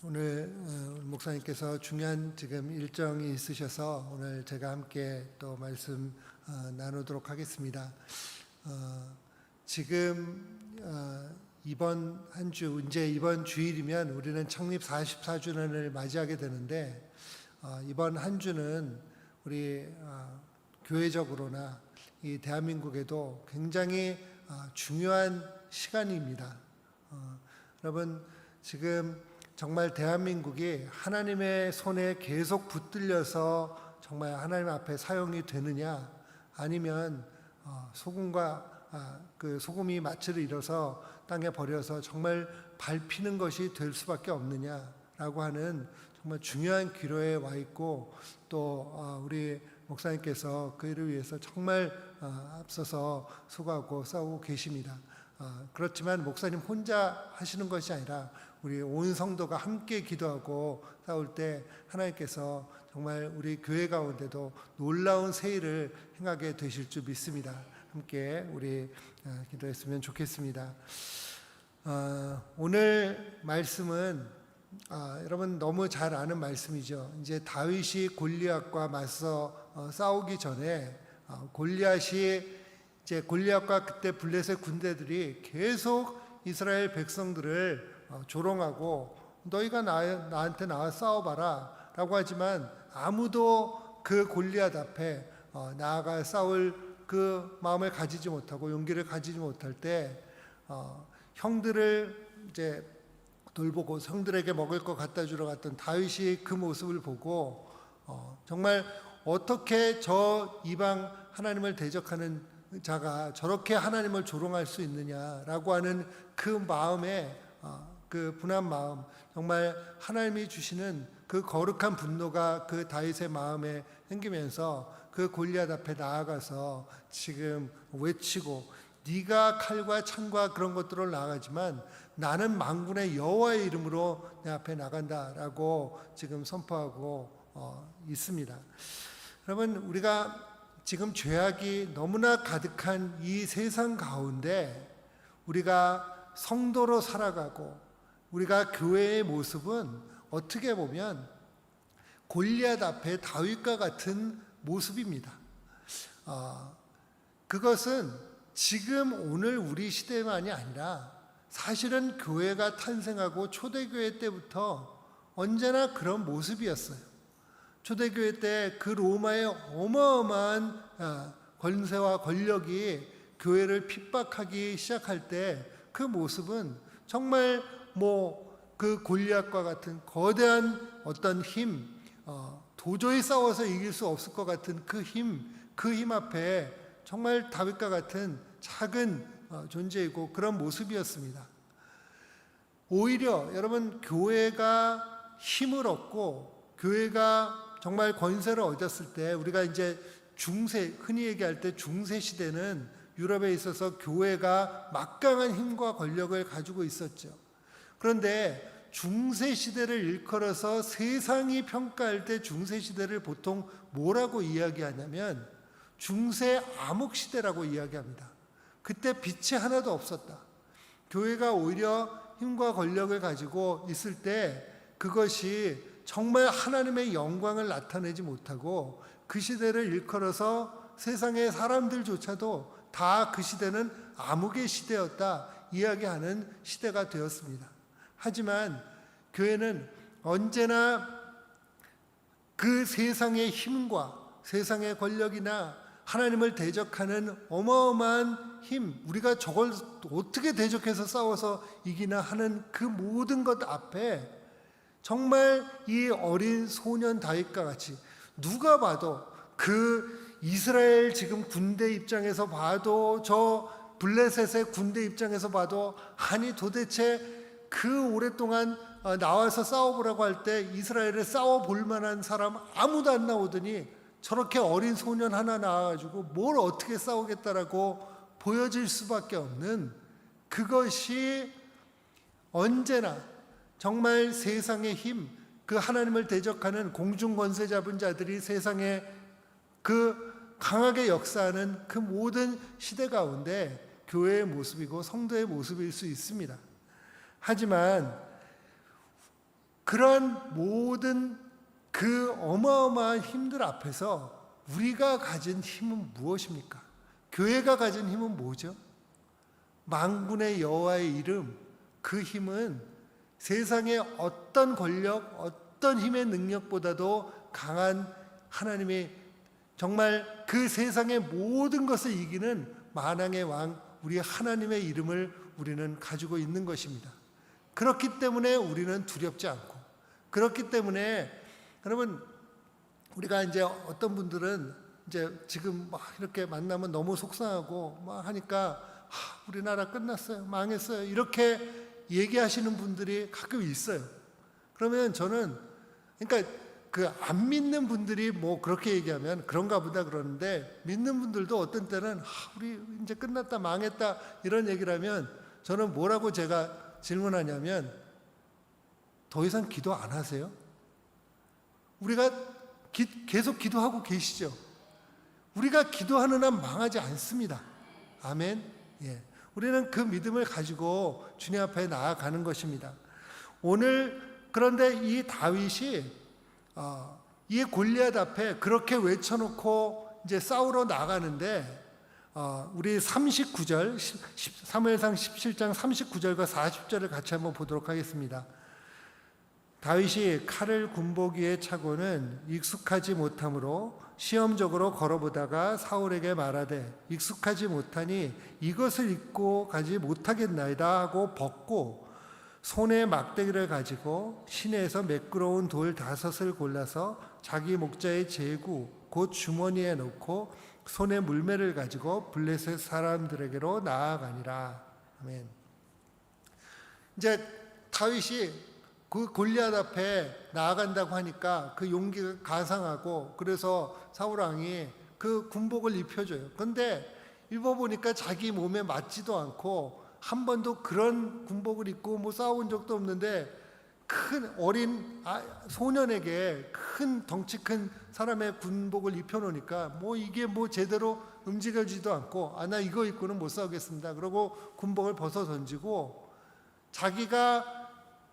오늘 어, 목사님께서 중요한 지금 일정이 있으셔서 오늘 제가 함께 또 말씀 어, 나누도록 하겠습니다. 어, 지금 어, 이번 한 주, 이제 이번 주일이면 우리는 창립 44주년을 맞이하게 되는데 어, 이번 한 주는 우리 어, 교회적으로나 이 대한민국에도 굉장히 어, 중요한 시간입니다. 어, 여러분 지금 정말 대한민국이 하나님의 손에 계속 붙들려서 정말 하나님 앞에 사용이 되느냐 아니면 어, 소금과 아, 그 소금이 마취를 잃어서 땅에 버려서 정말 밟히는 것이 될 수밖에 없느냐라고 하는 정말 중요한 기로에 와 있고 또 어, 우리 목사님께서 그 일을 위해서 정말 어, 앞서서 수고하고 싸우고 계십니다. 어, 그렇지만 목사님 혼자 하시는 것이 아니라 우리 온 성도가 함께 기도하고 싸울 때 하나님께서 정말 우리 교회 가운데도 놀라운 세일을 행하게 되실 줄 믿습니다. 함께 우리 어, 기도했으면 좋겠습니다. 어, 오늘 말씀은 아, 여러분 너무 잘 아는 말씀이죠. 이제 다윗이 골리앗과 맞서 어, 싸우기 전에 어, 골리앗이 이제 골리앗과 그때 블레셋 군대들이 계속 이스라엘 백성들을 어, 조롱하고 너희가 나, 나한테 나와 싸워봐라 라고 하지만 아무도 그 골리앗 앞에 어, 나아가 싸울 그 마음을 가지지 못하고 용기를 가지지 못할 때 어, 형들을 이제 돌보고 성들에게 먹을 것 갖다 주러 갔던 다윗이 그 모습을 보고 어, 정말 어떻게 저 이방 하나님을 대적하는 자가 저렇게 하나님을 조롱할 수 있느냐라고 하는 그 마음에 어, 그 분한 마음 정말 하나님이 주시는 그 거룩한 분노가 그 다윗의 마음에 생기면서 그 골리앗 앞에 나아가서 지금 외치고 네가 칼과 창과 그런 것들을 나가지만 나는 만군의 여호와의 이름으로 내 앞에 나간다라고 지금 선포하고 어, 있습니다. 여러분 우리가 지금 죄악이 너무나 가득한 이 세상 가운데 우리가 성도로 살아가고 우리가 교회의 모습은 어떻게 보면 골리앗 앞에 다윗과 같은 모습입니다. 어, 그것은 지금 오늘 우리 시대만이 아니라 사실은 교회가 탄생하고 초대교회 때부터 언제나 그런 모습이었어요. 초대교회 때 그 로마의 어마어마한 아, 권세와 권력이 교회를 핍박하기 시작할 때 그 모습은 정말 뭐 그 골리앗과 같은 거대한 어떤 힘, 어, 도저히 싸워서 이길 수 없을 것 같은 그 힘, 그 힘 앞에 정말 다윗과 같은 작은 어, 존재이고 그런 모습이었습니다. 오히려 여러분 교회가 힘을 얻고 교회가 정말 권세를 얻었을 때 우리가 이제 중세 흔히 얘기할 때 중세 시대는 유럽에 있어서 교회가 막강한 힘과 권력을 가지고 있었죠. 그런데 중세 시대를 일컬어서 세상이 평가할 때 중세 시대를 보통 뭐라고 이야기하냐면 중세 암흑 시대라고 이야기합니다. 그때 빛이 하나도 없었다. 교회가 오히려 힘과 권력을 가지고 있을 때 그것이 정말 하나님의 영광을 나타내지 못하고 그 시대를 일컬어서 세상의 사람들조차도 다 그 시대는 암흑의 시대였다 이야기하는 시대가 되었습니다. 하지만 교회는 언제나 그 세상의 힘과 세상의 권력이나 하나님을 대적하는 어마어마한 힘, 우리가 저걸 어떻게 대적해서 싸워서 이기나 하는 그 모든 것 앞에 정말 이 어린 소년 다윗과 같이 누가 봐도 그 이스라엘 지금 군대 입장에서 봐도 저 블레셋의 군대 입장에서 봐도 아니 도대체 그 오랫동안 어, 나와서 싸워보라고 할 때 이스라엘에 싸워볼 만한 사람 아무도 안 나오더니 저렇게 어린 소년 하나 나와가지고 뭘 어떻게 싸우겠다라고 보여질 수밖에 없는 그것이 언제나 정말 세상의 힘, 그 하나님을 대적하는 공중 권세 잡은 자들이 세상에 그 강하게 역사하는 그 모든 시대 가운데 교회의 모습이고 성도의 모습일 수 있습니다. 하지만 그러한 모든 그 어마어마한 힘들 앞에서 우리가 가진 힘은 무엇입니까? 교회가 가진 힘은 뭐죠? 망군의 여호와의 이름 그 힘은 세상의 어떤 권력, 어떤 힘의 능력보다도 강한 하나님의 정말 그 세상의 모든 것을 이기는 만왕의 왕 우리 하나님의 이름을 우리는 가지고 있는 것입니다. 그렇기 때문에 우리는 두렵지 않고 그렇기 때문에 여러분 우리가 이제 어떤 분들은 이제 지금 막 이렇게 만나면 너무 속상하고 막 하니까 하, 우리나라 끝났어요. 망했어요. 이렇게 얘기하시는 분들이 가끔 있어요. 그러면 저는 그러니까 그 안 믿는 분들이 뭐 그렇게 얘기하면 그런가 보다 그러는데 믿는 분들도 어떤 때는 아, 우리 이제 끝났다 망했다 이런 얘기를 하면 저는 뭐라고 제가 질문하냐면 더 이상 기도 안 하세요? 우리가 기- 계속 기도하고 계시죠? 우리가 기도하는 한 망하지 않습니다. 아멘. 예. 우리는 그 믿음을 가지고 주님 앞에 나아가는 것입니다. 오늘 그런데 이 다윗이 어, 이 골리앗 앞에 그렇게 외쳐놓고 이제 싸우러 나가는데 어, 우리 39절 사무엘상 17장 39절과 40절을 같이 한번 보도록 하겠습니다. 다윗이 칼을 군복위에 차고는 익숙하지 못하므로 시험적으로 걸어보다가 사울에게 말하되 익숙하지 못하니 이것을 입고 가지 못하겠나이다 하고 벗고 손에 막대기를 가지고 시내에서 매끄러운 돌 다섯을 골라서 자기 목자의 제구 곧 주머니에 넣고 손에 물매를 가지고 블레셋 사람들에게로 나아가니라 아멘. 이제 다윗이 그 골리앗 앞에 나아간다고 하니까 그 용기가 가상하고 그래서 사울 왕이 그 군복을 입혀줘요. 근데 입어보니까 자기 몸에 맞지도 않고 한 번도 그런 군복을 입고 뭐 싸운 적도 없는데 큰 어린 아- 소년에게 큰 덩치 큰 사람의 군복을 입혀놓으니까 뭐 이게 뭐 제대로 움직여지도 않고 아 나 이거 입고는 못 싸우겠습니다. 그러고 군복을 벗어 던지고 자기가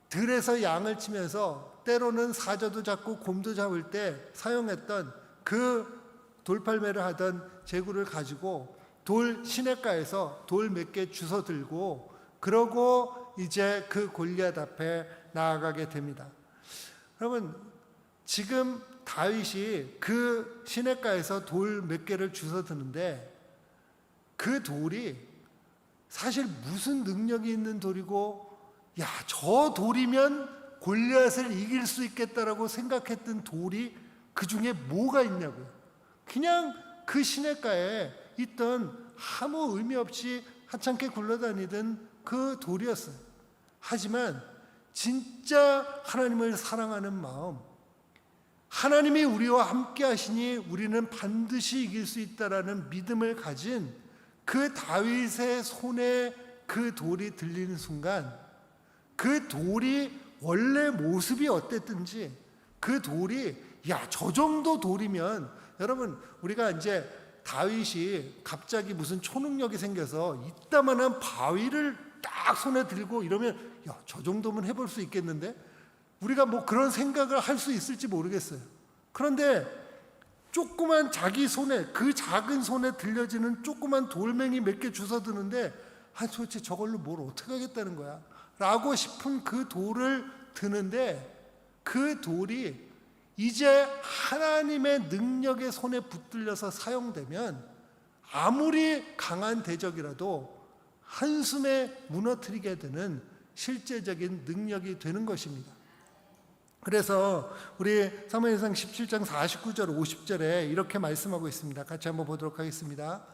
들에서 양을 치면서 때로는 사자도 잡고 곰도 잡을 때 사용했던 그 돌팔매를 하던 제구를 가지고 돌 시냇가에서 돌 몇 개 주워 들고 그러고 이제 그 골리앗 앞에 나아가게 됩니다. 여러분 지금 다윗이 그 시냇가에서 돌 몇 개를 주워 드는데 그 돌이 사실 무슨 능력이 있는 돌이고 야, 저 돌이면 골리앗을 이길 수 있겠다라고 생각했던 돌이 그 중에 뭐가 있냐고요. 그냥 그 시냇가에 있던 아무 의미 없이 하찮게 굴러다니던 그 돌이었어요. 하지만 진짜 하나님을 사랑하는 마음, 하나님이 우리와 함께 하시니 우리는 반드시 이길 수 있다라는 믿음을 가진 그 다윗의 손에 그 돌이 들리는 순간 그 돌이 원래 모습이 어땠든지 그 돌이 야 저 정도 돌이면 여러분 우리가 이제 다윗이 갑자기 무슨 초능력이 생겨서 이따만한 바위를 딱 손에 들고 이러면 야 저 정도면 해볼 수 있겠는데 우리가 뭐 그런 생각을 할 수 있을지 모르겠어요. 그런데 조그만 자기 손에 그 작은 손에 들려지는 조그만 돌멩이 몇 개 주워 드는데 아 도대체 저걸로 뭘 어떻게 하겠다는 거야? 라고 싶은 그 돌을 드는데 그 돌이 이제 하나님의 능력의 손에 붙들려서 사용되면 아무리 강한 대적이라도 한숨에 무너뜨리게 되는 실제적인 능력이 되는 것입니다. 그래서 우리 사무엘상 17장 49절 50절에 이렇게 말씀하고 있습니다. 같이 한번 보도록 하겠습니다.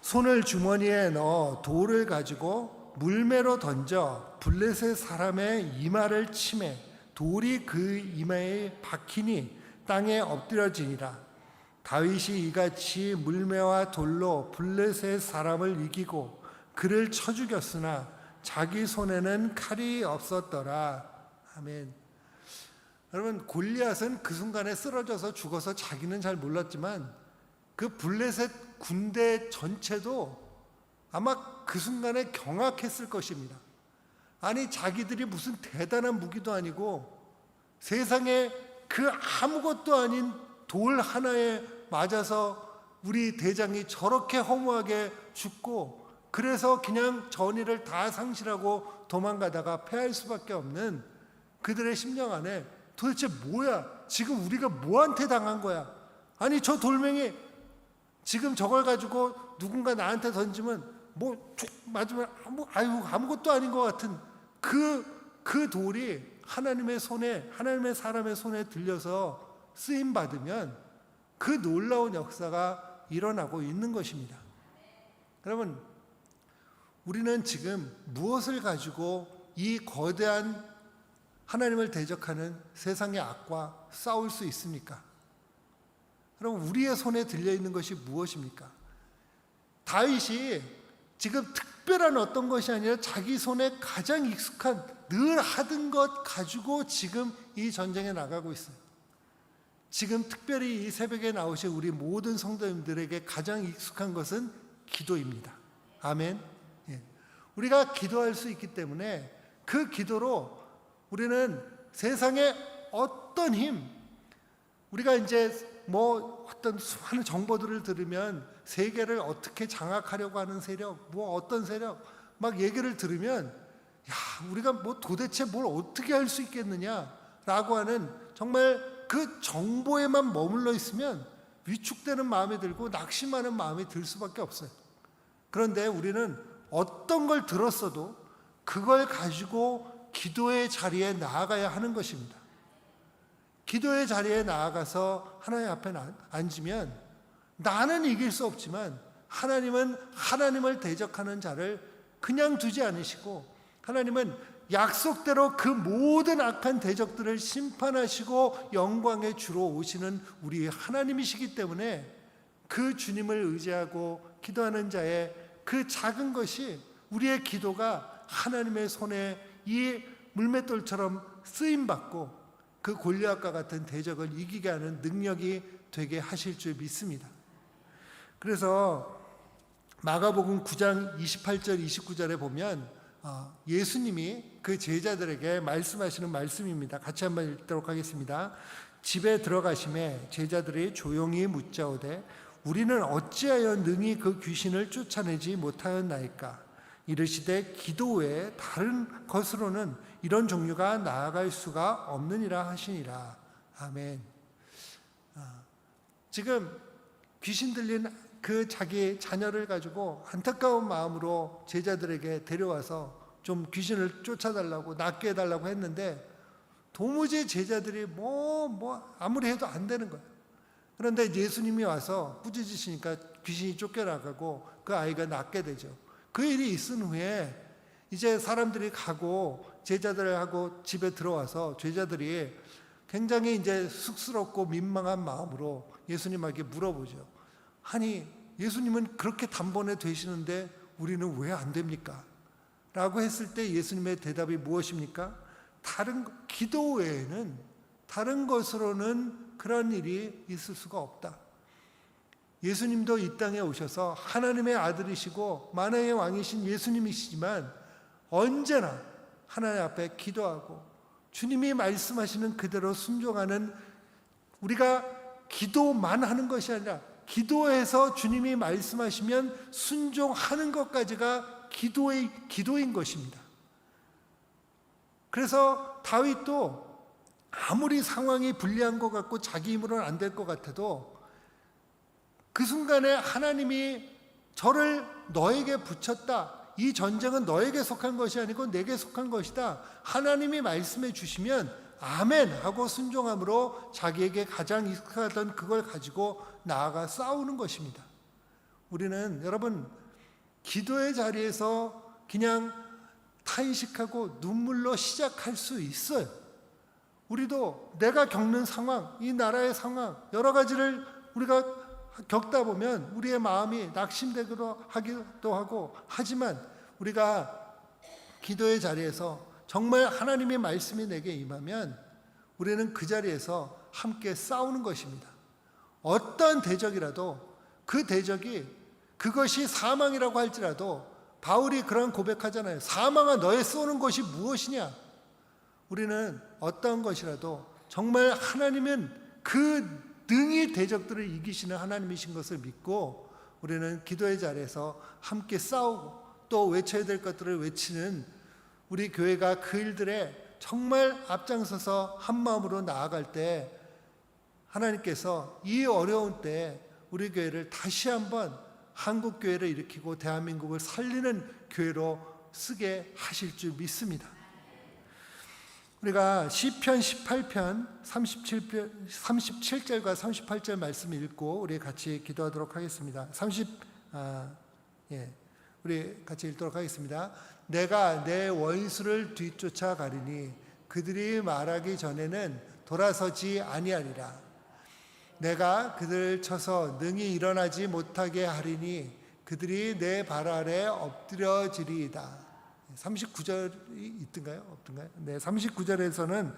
손을 주머니에 넣어 돌을 가지고 물매로 던져 블레셋 사람의 이마를 치매 돌이 그 이마에 박히니 땅에 엎드려지니라. 다윗이 이같이 물매와 돌로 블레셋 사람을 이기고 그를 쳐 죽였으나 자기 손에는 칼이 없었더라. 아멘. 여러분 골리앗은 그 순간에 쓰러져서 죽어서 자기는 잘 몰랐지만 그 블레셋 군대 전체도 아마 그 순간에 경악했을 것입니다. 아니 자기들이 무슨 대단한 무기도 아니고 세상에 그 아무것도 아닌 돌 하나에 맞아서 우리 대장이 저렇게 허무하게 죽고 그래서 그냥 전의를 다 상실하고 도망가다가 패할 수밖에 없는 그들의 심령 안에 도대체 뭐야? 지금 우리가 뭐한테 당한 거야? 아니 저 돌멩이 지금 저걸 가지고 누군가 나한테 던지면 뭐툭 맞으면 아무 아유 아무것도 아닌 것 같은 그그 돌이 하나님의 손에 하나님의 사람의 손에 들려서 쓰임 받으면 그 놀라운 역사가 일어나고 있는 것입니다. 여러분 우리는 지금 무엇을 가지고 이 거대한 하나님을 대적하는 세상의 악과 싸울 수 있습니까? 그럼 우리의 손에 들려 있는 것이 무엇입니까? 다윗이 지금 특별한 어떤 것이 아니라 자기 손에 가장 익숙한 늘 하던 것 가지고 지금 이 전쟁에 나가고 있어요. 지금 특별히 이 새벽에 나오신 우리 모든 성도님들에게 가장 익숙한 것은 기도입니다. 아멘. 예. 우리가 기도할 수 있기 때문에 그 기도로 우리는 세상의 어떤 힘, 우리가 이제 뭐 어떤 수많은 정보들을 들으면 세계를 어떻게 장악하려고 하는 세력, 뭐 어떤 세력 막 얘기를 들으면 야, 우리가 뭐 도대체 뭘 어떻게 할 수 있겠느냐라고 하는 정말 그 정보에만 머물러 있으면 위축되는 마음이 들고 낙심하는 마음이 들 수밖에 없어요. 그런데 우리는 어떤 걸 들었어도 그걸 가지고 기도의 자리에 나아가야 하는 것입니다. 기도의 자리에 나아가서 하나님 앞에 나- 앉으면 나는 이길 수 없지만 하나님은 하나님을 대적하는 자를 그냥 두지 않으시고 하나님은 약속대로 그 모든 악한 대적들을 심판하시고 영광의 주로 오시는 우리 하나님이시기 때문에 그 주님을 의지하고 기도하는 자의 그 작은 것이 우리의 기도가 하나님의 손에 이 물맷돌처럼 쓰임 받고 그 골리앗과 같은 대적을 이기게 하는 능력이 되게 하실 줄 믿습니다. 그래서 마가복음 9장 28절 29절에 보면 어, 예수님이 그 제자들에게 말씀하시는 말씀입니다. 같이 한번 읽도록 하겠습니다. 집에 들어가심에 제자들이 조용히 묻자오되 우리는 어찌하여 능히 그 귀신을 쫓아내지 못하였나이까 이르시되 기도 외에 다른 것으로는 이런 종류가 나아갈 수가 없느니라 하시니라 아멘. 아, 지금 귀신 들린 그 자기 자녀를 가지고 안타까운 마음으로 제자들에게 데려와서 좀 귀신을 쫓아달라고 낫게 해달라고 했는데 도무지 제자들이 뭐, 뭐, 아무리 해도 안 되는 거예요. 그런데 예수님이 와서 꾸짖으시니까 귀신이 쫓겨나가고 그 아이가 낫게 되죠. 그 일이 있은 후에 이제 사람들이 가고 제자들하고 집에 들어와서 제자들이 굉장히 이제 쑥스럽고 민망한 마음으로 예수님에게 물어보죠. 아니, 예수님은 그렇게 단번에 되시는데 우리는 왜 안 됩니까? 라고 했을 때 예수님의 대답이 무엇입니까? 다른 거- 기도 외에는 다른 것으로는 그런 일이 있을 수가 없다. 예수님도 이 땅에 오셔서 하나님의 아들이시고 만왕의 왕이신 예수님이시지만 언제나 하나님 앞에 기도하고 주님이 말씀하시는 그대로 순종하는 우리가 기도만 하는 것이 아니라 기도해서 주님이 말씀하시면 순종하는 것까지가 기도의 기도인 것입니다. 그래서 다윗도 아무리 상황이 불리한 것 같고 자기 힘으로는 안 될 것 같아도 그 순간에 하나님이 저를 너에게 붙였다. 이 전쟁은 너에게 속한 것이 아니고 내게 속한 것이다. 하나님이 말씀해 주시면 아멘 하고 순종함으로 자기에게 가장 익숙하던 그걸 가지고 나아가 싸우는 것입니다. 우리는 여러분 기도의 자리에서 그냥 탄식하고 눈물로 시작할 수 있어요. 우리도 내가 겪는 상황, 이 나라의 상황, 여러 가지를 우리가 겪다 보면 우리의 마음이 낙심되기도 하기도 하고 하지만 우리가 기도의 자리에서 정말 하나님의 말씀이 내게 임하면 우리는 그 자리에서 함께 싸우는 것입니다. 어떠한 대적이라도 그 대적이 그것이 사망이라고 할지라도 바울이 그런 고백하잖아요. 사망아 너의 쏘는 것이 무엇이냐? 우리는 어떤 것이라도 정말 하나님은 그 능히 대적들을 이기시는 하나님이신 것을 믿고 우리는 기도의 자리에서 함께 싸우고 또 외쳐야 될 것들을 외치는 우리 교회가 그 일들에 정말 앞장서서 한 마음으로 나아갈 때 하나님께서 이 어려운 때 우리 교회를 다시 한번 한국 교회를 일으키고 대한민국을 살리는 교회로 쓰게 하실 줄 믿습니다. 우리가 시편 18편 37편 37절과 38절 말씀 읽고 우리 같이 기도하도록 하겠습니다. 30 아, 예. 우리 같이 읽도록 하겠습니다. 내가 내 원수를 뒤쫓아 가리니 그들이 말하기 전에는 돌아서지 아니하리라. 내가 그들을 쳐서 능히 일어나지 못하게 하리니 그들이 내 발 아래 엎드려지리이다. 39절이 있던가요? 없던가요? 네, 39절에서는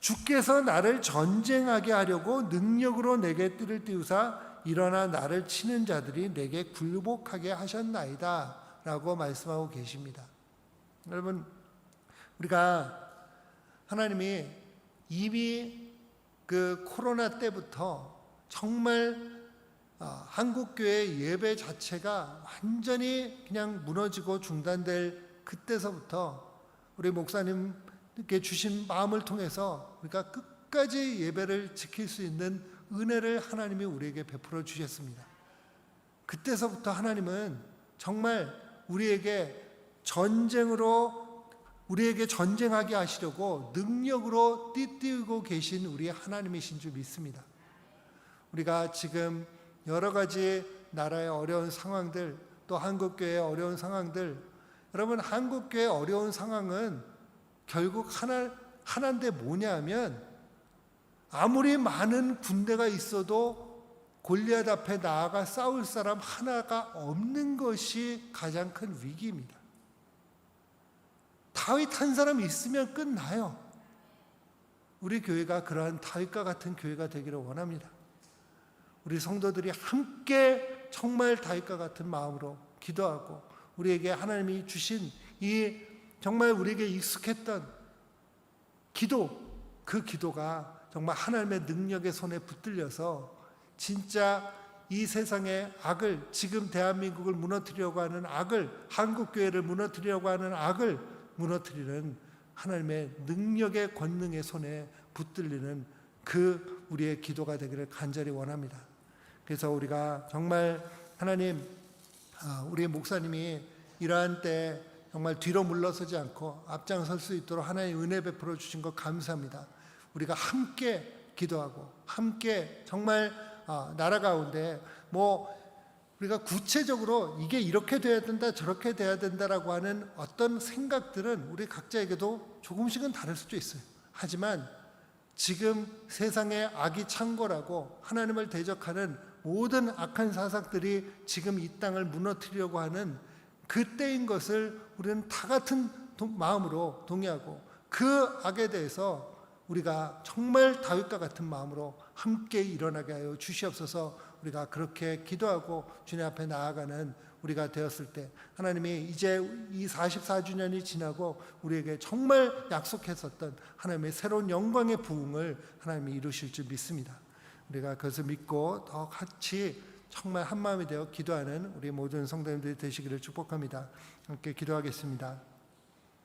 주께서 나를 전쟁하게 하려고 능력으로 내게 띠를 띄우사 일어나 나를 치는 자들이 내게 굴복하게 하셨나이다. 라고 말씀하고 계십니다. 여러분, 우리가 하나님이 이미 그 코로나 때부터 정말 아, 한국교회 예배 자체가 완전히 그냥 무너지고 중단될 그때서부터 우리 목사님께 주신 마음을 통해서 우리가 끝까지 예배를 지킬 수 있는 은혜를 하나님이 우리에게 베풀어 주셨습니다. 그때서부터 하나님은 정말 우리에게 전쟁으로 우리에게 전쟁하게 하시려고 능력으로 띠띠우고 계신 우리 하나님이신 줄 믿습니다. 우리가 지금 여러 가지 나라의 어려운 상황들 또 한국교회의 어려운 상황들 여러분 한국교회의 어려운 상황은 결국 하나 하나인데 뭐냐면 아무리 많은 군대가 있어도 골리앗 앞에 나아가 싸울 사람 하나가 없는 것이 가장 큰 위기입니다. 다윗 한 사람 있으면 끝나요. 우리 교회가 그러한 다윗과 같은 교회가 되기를 원합니다. 우리 성도들이 함께 정말 다윗과 같은 마음으로 기도하고 우리에게 하나님이 주신 이 정말 우리에게 익숙했던 기도 그 기도가 정말 하나님의 능력의 손에 붙들려서 진짜 이 세상의 악을 지금 대한민국을 무너뜨리려고 하는 악을 한국 교회를 무너뜨리려고 하는 악을 무너뜨리는 하나님의 능력의 권능의 손에 붙들리는 그 우리의 기도가 되기를 간절히 원합니다. 그래서 우리가 정말 하나님 아, 우리 목사님이 이러한 때 정말 뒤로 물러서지 않고 앞장설 수 있도록 하나의 은혜 베풀어 주신 것 감사합니다. 우리가 함께 기도하고 함께 정말 아, 나라 가운데 뭐 우리가 구체적으로 이게 이렇게 돼야 된다 저렇게 돼야 된다라고 하는 어떤 생각들은 우리 각자에게도 조금씩은 다를 수도 있어요. 하지만 지금 세상의 악이 창궐하고 하나님을 대적하는 모든 악한 사상들이 지금 이 땅을 무너뜨리려고 하는 그때인 것을 우리는 다 같은 동- 마음으로 동의하고 그 악에 대해서 우리가 정말 다윗과 같은 마음으로 함께 일어나게 하여 주시옵소서 우리가 그렇게 기도하고 주님 앞에 나아가는 우리가 되었을 때 하나님이 이제 이 44주년이 지나고 우리에게 정말 약속했었던 하나님의 새로운 영광의 부흥을 하나님이 이루실 줄 믿습니다. 우리가 그것을 믿고 더 같이 정말 한 마음이 되어 기도하는 우리 모든 성도님들이 되시기를 축복합니다. 함께 기도하겠습니다.